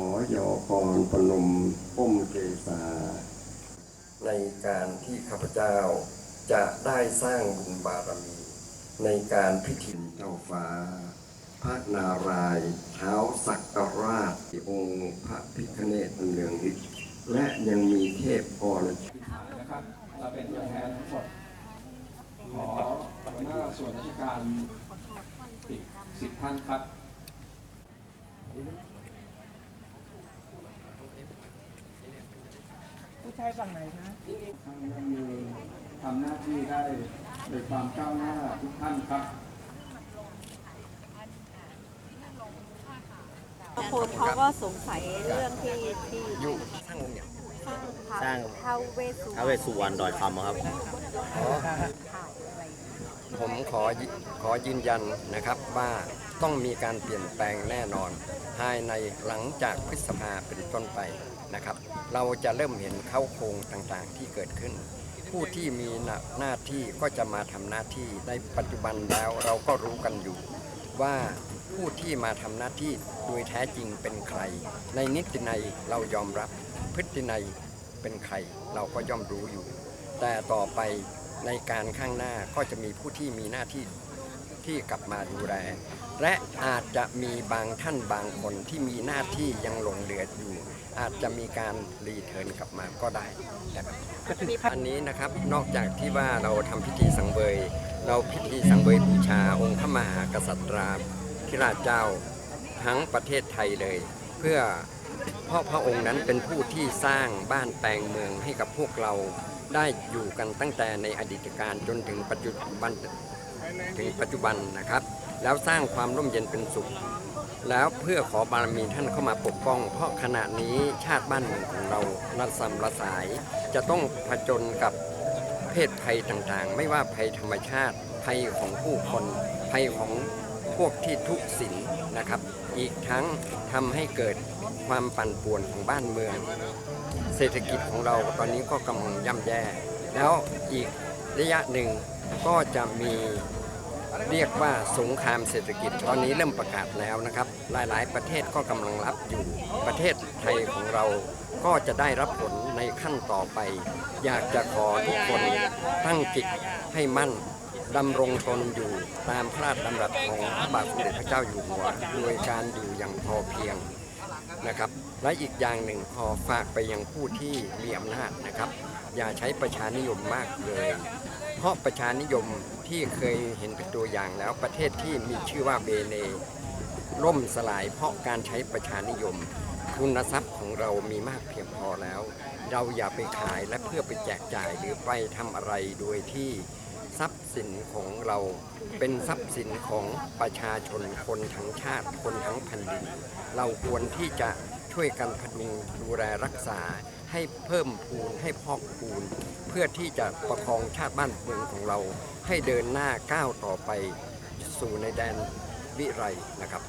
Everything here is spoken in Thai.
อยอกรปนมป้มเกษาในการที่ข้าพเจ้าจะได้สร้างบุญบารมี ในการพิธีเจ้าฟ้า พระนารายณ์เท้าสักการาชองค์พระพิฆเนศเนืองฤทธิ์และยังมีเทพอรนะครับเราเป็นตัวแทนทั้งหมดขอหัวหน้าส่วนราชการอีกสิบท่านครับ ผู้ชายฝั่งไหนคะท่านได้มีทำหน้าที่ได้โดยความก้าวหน้าทุกท่านครับคนเขาก็สงสัยเรื่องที่ที่อยู่สร้างองค์เนี่ยสร้างท้าวเวสสุวรรณท้าวเวสสุวรรณดอยคำอะครับผมขอยิขอยืนยันนะครับว่า ต้องมีการเปลี่ยนแปลงแน่นอน ภายในหลังจากพฤษภาเป็นต้นไปนะครับ เราจะเริ่มเห็นเข้าโครงต่างๆที่เกิดขึ้น ผู้ที่มีหน้านาที่ก็จะมาทำหน้าที่ในปัจจุบันแล้วเราก็รู้กันอยู่ ว่าผู้ที่มาทำหน้าที่โดยแท้จริงเป็นใคร ในนิตินัยเรายอมรับพฤตินัยเป็นใครเราก็ย่อมรู้อยู่ แต่ต่อไปในการข้างหน้าก็จะมีผู้ที่มีหน้าที่ ที่กลับมาดูแล และอาจจะมีบางท่านบางคนที่มีหน้าที่ยังหลงเหลืออยู่ อาจจะมีการรีเทิร์นกลับมาก็ได้นะครับอันนี้นะครับนอกจากที่ว่าเราทำพิธีสังเวยเราพิธีสังเวยบูชาองค์พระมหากษัตริย์ธิราชเจ้าทั้งประเทศไทยเลย เพื่อเพราะพระองค์นั้นเป็นผู้ที่สร้างบ้านแปลงเมืองให้กับพวกเราได้อยู่กันตั้งแต่ในอดีตการจนถึงปัจจุบัน ถึงปัจจุบันนะครับ แล้วสร้างความร่มเย็นเป็นสุข แล้วเพื่อขอบารมีท่านเข้ามาปกป้อง เพราะขณะนี้ชาติบ้านเมืองของเราระสำระสาย จะต้องผจญกับเพศภัยต่างๆ ไม่ว่าภัยธรรมชาติ ภัยของผู้คน ภัยของพวกที่ทุกข์สินนะครับ อีกทั้งทำให้เกิดความปั่นป่วนของบ้านเมือง เศรษฐกิจของเราตอนนี้ก็กำลังย่ำแย่ แล้วอีกระยะหนึ่ง ก็จะมีเรียกว่าสงครามเศรษฐกิจตอนนี้เริ่มประกาศแล้วนะครับ หลายๆ ประเทศก็กำลังรับอยู่ประเทศไทยของเราก็จะได้รับผลในขั้นต่อไป อยากจะขอทุกคนตั้งจิตให้มั่นดำรงตนอยู่ตามพระราชดำรัสของพระบาทสมเด็จพระเจ้าอยู่หัวโดยการอยู่อย่างพอเพียงนะครับ และอีกอย่างหนึ่งขอฝากไปยังผู้ที่มีอำนาจนะครับ อย่าใช้ประชานิยมมากเลย เพราะประชานิยมที่เคยเห็นเป็นตัวอย่างแล้วประเทศที่มีชื่อว่าเบเนล่มสลายเพราะการใช้ประชานิยม ทุนทรัพย์ของเรามีมากเพียงพอแล้ว เราอย่าไปขายและเพื่อไปแจกจ่ายหรือไปทำอะไรโดยที่ทรัพย์สินของเราเป็นทรัพย์สินของประชาชนคนทั้งชาติคนทั้งแผ่นดิน เราควรที่จะ ช่วยกันพนุงดูแลรักษา ให้เพิ่มพูนให้พอกพูน เพื่อที่จะประคองชาติบ้านเมืองของเรา ให้เดินหน้าก้าวต่อไป สู่ในแดนวิไรนะครับ